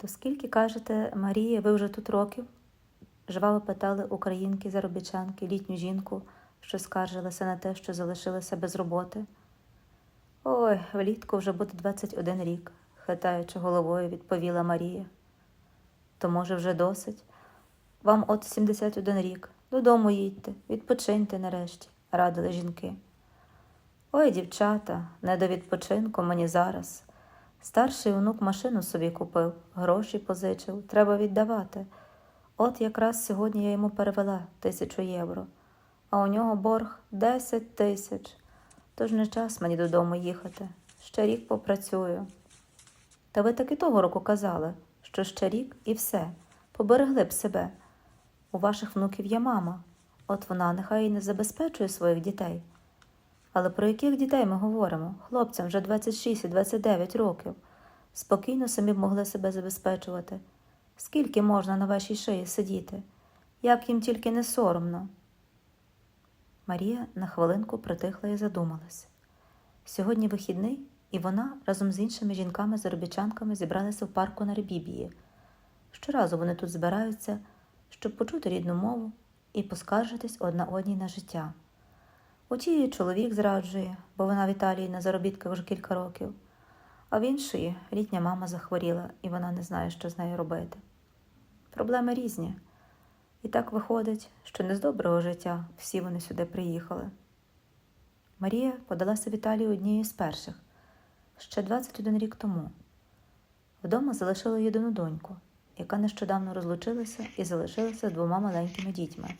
То скільки кажете, Марія, ви вже тут років? жваво питали українки заробітчанки літню жінку, що скаржилася на те, що залишилася без роботи. Ой, влітку вже буде 21 рік, хитаючи головою, відповіла Марія. То, може, вже досить? Вам от 71 рік. Додому їдьте, відпочиньте нарешті, радили жінки. Ой, дівчата, не до відпочинку мені зараз. Старший онук машину собі купив, гроші позичив, треба віддавати. От якраз сьогодні я йому перевела тисячу євро, а у нього борг 10 тисяч. Тож не час мені додому їхати. Ще рік попрацюю. Та ви таки того року казали, що ще рік і все. Поберегли б себе. У ваших внуків є мама, от вона нехай і не забезпечує своїх дітей. Але про яких дітей ми говоримо? Хлопцям вже 26 і 29 років. Спокійно самі б могли себе забезпечувати. Скільки можна на вашій шиї сидіти? Як їм тільки не соромно. Марія на хвилинку притихла і задумалась. Сьогодні вихідний, і вона разом з іншими жінками-заробітчанками зібралися в парку на Рибібії. Щоразу вони тут збираються, щоб почути рідну мову і поскаржитись одна одній на життя. У тієї чоловік зраджує, бо вона в Італії на заробітках вже кілька років, а в іншої літня мама захворіла, і вона не знає, що з нею робити. Проблеми різні. І так виходить, що не з доброго життя всі вони сюди приїхали. Марія подалася в Італію однією з перших, ще 21 рік тому. Вдома залишила єдину доньку, яка нещодавно розлучилася і залишилася двома маленькими дітьми.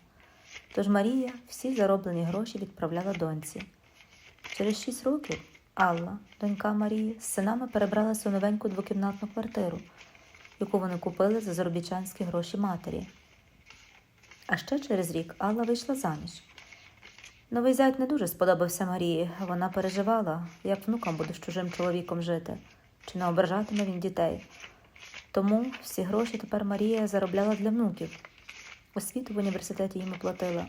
Тож Марія всі зароблені гроші відправляла доньці. Через шість років Алла, донька Марії, з синами перебралася у новеньку двокімнатну квартиру, яку вони купили за заробітчанські гроші матері. А ще через рік Алла вийшла заміж. Новий зять не дуже сподобався Марії. Вона переживала, як внукам буде з чужим чоловіком жити, чи не ображатиме він дітей. Тому всі гроші тепер Марія заробляла для внуків. Освіту в університеті їм оплатила,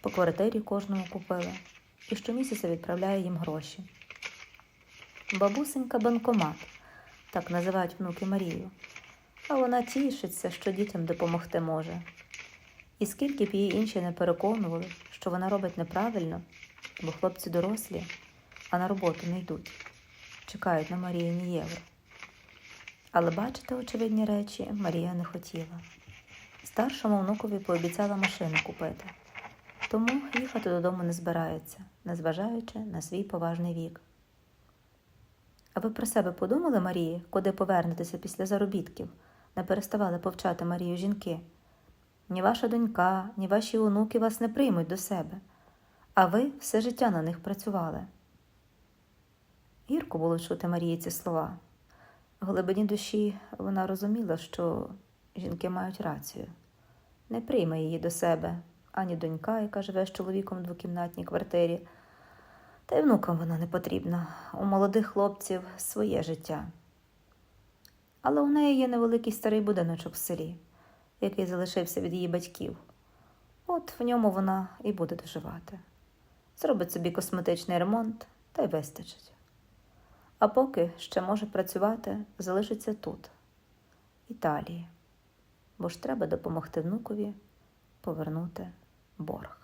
по квартирі кожному купила і щомісяця відправляє їм гроші. Бабусенька банкомат, так називають внуки Марію, а вона тішиться, що дітям допомогти може. І скільки б її інші не переконували, що вона робить неправильно, бо хлопці дорослі, а на роботу не йдуть, чекають на Маріїні євро. Але бачити очевидні речі Марія не хотіла. Старшому внукові пообіцяла машину купити, тому їхати додому не збирається, незважаючи на свій поважний вік. А ви про себе подумали, Марії, куди повернетеся після заробітків? Не переставали повчати Марію жінки. Ні ваша донька, ні ваші онуки вас не приймуть до себе, а ви все життя на них працювали. Гірко було чути Марії ці слова. В глибині душі вона розуміла, що жінки мають рацію. Не прийме її до себе ані донька, яка живе з чоловіком в двокімнатній квартирі, та й внукам вона не потрібна. У молодих хлопців своє життя. Але у неї є невеликий старий будиночок в селі, який залишився від її батьків. От в ньому вона і буде доживати. Зробить собі косметичний ремонт та й вистачить. А поки ще може працювати, залишиться тут, Італії, бо ж треба допомогти внукові повернути борг.